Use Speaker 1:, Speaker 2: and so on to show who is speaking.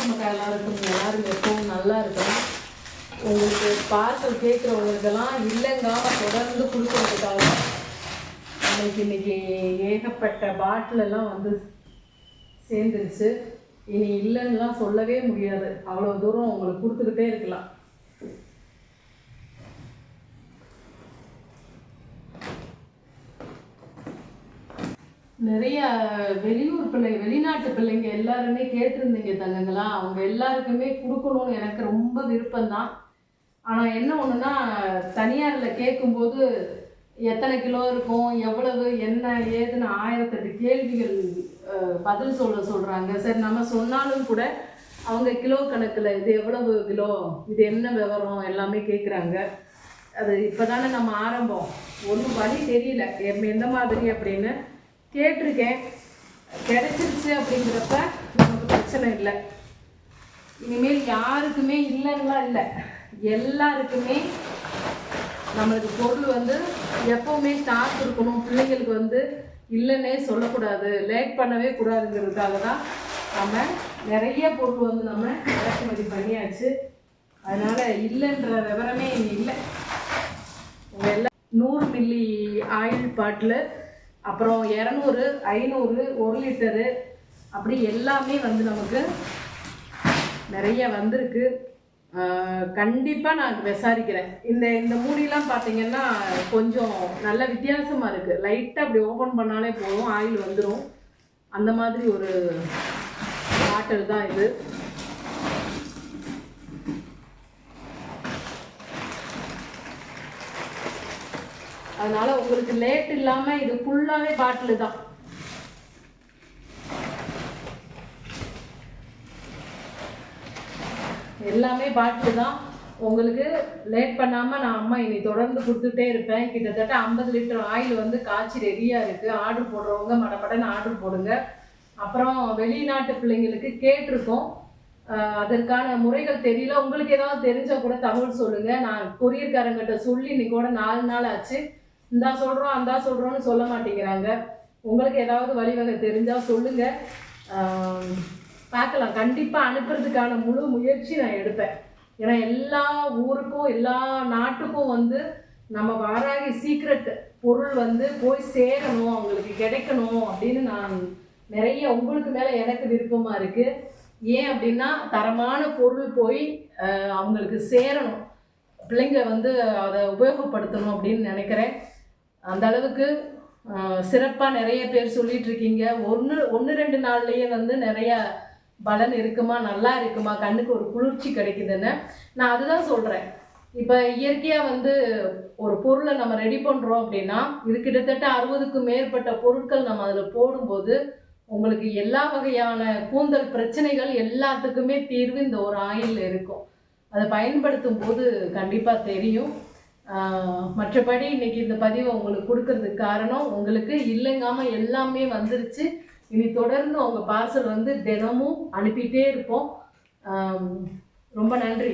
Speaker 1: நாட்டு மக்கள் எல்லாருக்கும் எல்லாரும் எப்பவும் நல்லா இருக்கணும் உங்களுக்கு பார்சல் கேட்குறவங்களுக்கெல்லாம் இல்லைங்காம தொடர்ந்து கொடுக்கறதுக்காக நம்மளுக்கு இன்னைக்கு ஏகப்பட்ட பாட்டில் எல்லாம் வந்து சேர்ந்துருச்சு. இனி இல்லைன்னுலாம் சொல்லவே முடியாது. அவ்வளோ தூரம் உங்களுக்கு கொடுத்துக்கிட்டே இருக்கலாம். நிறைய வெளியூர் பிள்ளை வெளிநாட்டு பிள்ளைங்க எல்லாருமே கேட்டிருந்தீங்க தங்கங்களா? அவங்க எல்லாருக்குமே கொடுக்கணும்னு எனக்கு ரொம்ப விருப்பம்தான். ஆனால் என்ன ஒன்றுனா தனியாரில் கேட்கும்போது எத்தனை கிலோ இருக்கும் எவ்வளவு என்ன ஏதுன்னு ஆயிரத்தெட்டு கேள்விகள் பதில் சொல்ல சொல்கிறாங்க சரி நம்ம சொன்னாலும் கூட அவங்க கிலோ கணக்கில் இது எவ்வளவு கிலோ இது என்ன விவரம் எல்லாமே கேட்குறாங்க அது இப்போ தானே நம்ம ஆரம்பம். ஒன்றும் வழி தெரியல. எம் எந்த மாதிரி அப்படின்னு கேட்டிருக்கேன். கிடைச்சிருச்சு அப்படிங்கிறப்ப நமக்கு பிரச்சனை இல்லை. இனிமேல் யாருக்குமே இல்லைன்னுலாம் இல்லை. எல்லாருக்குமே நம்மளுக்கு பொருள் வந்து எப்பவுமே ஸ்டாக் இருக்கணும் பிள்ளைங்களுக்கு வந்து இல்லைன்னே சொல்லக்கூடாது. லேட் பண்ணவே கூடாதுங்கிறதுக்காக தான் நம்ம நிறைய பொருள் வந்து நம்ம இறக்குமதி பண்ணியாச்சு. அதனால் இல்லைன்ற விவரமே இல்லை. எல்லாம் நூறு மில்லி ஆயில் பாட்டில் அப்புறம் இரநூறு ஐநூறு ஒரு லிட்டரு அப்படி எல்லாமே வந்து நமக்கு நிறைய வந்திருக்கு. கண்டிப்பாக நான் விசாரிக்கிறேன். இந்த இந்த மூடிலாம் பார்த்தீங்கன்னா கொஞ்சம் நல்ல வித்தியாசமாக இருக்குது லைட்டாக அப்படி ஓப்பன் பண்ணாலே போதும் ஆயில் வந்துடும் அந்த மாதிரி ஒரு பாட்டில் தான் இது. அதனால உங்களுக்கு லேட் இல்லாமல் இது ஃபுல்லாகவே பாட்டில் தான். எல்லாமே பாட்டில் தான். உங்களுக்கு லேட் பண்ணாமல் நான் அம்மா இனி தொடர்ந்து கொடுத்துட்டே இருப்பேன். கிட்டத்தட்ட ஐம்பது லிட்டர் ஆயில் வந்து காய்ச்சி ரெடியாக இருக்குது ஆர்டர் போடுறவங்க மடமடன்னு ஆர்டர் போடுங்க. அப்புறம் வெளிநாட்டு பிள்ளைங்களுக்கு கேட்டிருக்கோம். அதற்கான முறைகள் தெரியல. உங்களுக்கு ஏதாவது தெரிஞ்சால் கூட தகவல் சொல்லுங்கள் நான் கொரியர்காரங்கிட்ட சொல்லி இன்னைக்கு கூட நாலு நாள் ஆச்சு. இந்தா சொல்கிறோம் அந்தா சொல்கிறோன்னு சொல்ல மாட்டேங்கிறாங்க. உங்களுக்கு ஏதாவது வழிவகை தெரிஞ்சால் சொல்லுங்கள் பார்க்கலாம். கண்டிப்பாக அனுப்புறதுக்கான முழு முயற்சி நான் எடுப்பேன். ஏன்னா எல்லா ஊருக்கும் எல்லா நாட்டுக்கும் வந்து நம்ம வாராகி சீக்ரெட் பொருள் வந்து போய் சேரணும் அவங்களுக்கு கிடைக்கணும் அப்படின்னு நான் நிறைய உங்களுக்கு மேலே எனக்கு விருப்பமாக இருக்குது ஏன் அப்படின்னா தரமான பொருள் போய் அவங்களுக்கு சேரணும். பிள்ளைங்க வந்து அதை உபயோகப்படுத்தணும் அப்படின்னு நினைக்கிறேன். அந்த அளவுக்கு சிறப்பாக நிறைய பேர் சொல்லிட்டு இருக்கீங்க. ஒன்று ஒன்று ரெண்டு நாள்லேயே வந்து நிறைய பலன் இருக்குமா? நல்லா இருக்குமா? கண்ணுக்கு ஒரு குளிர்ச்சி கிடைக்குதுன்னு நான் அதுதான் சொல்கிறேன் இப்போ இயற்கையாக வந்து ஒரு பொருளை நம்ம ரெடி பண்ணுறோம் அப்படின்னா இது கிட்டத்தட்ட அறுபதுக்கும் மேற்பட்ட பொருட்கள் நம்ம அதில் போடும்போது உங்களுக்கு எல்லா வகையான கூந்தல் பிரச்சனைகள் எல்லாத்துக்குமே தீர்வு இந்த ஒரு ஆயில் இருக்கும். அதை பயன்படுத்தும் போது கண்டிப்பாக தெரியும். மற்றபடி இன்னைக்கு இந்த பதிவை உங்களுக்கு கொடுக்கறதுக்கு காரணம் உங்களுக்கு இல்லைங்காம எல்லாமே வந்துருச்சு. இனி தொடர்ந்து உங்கள் பார்சல் வந்து தினமும் அனுப்பிட்டே இருப்போம். ரொம்ப நன்றி.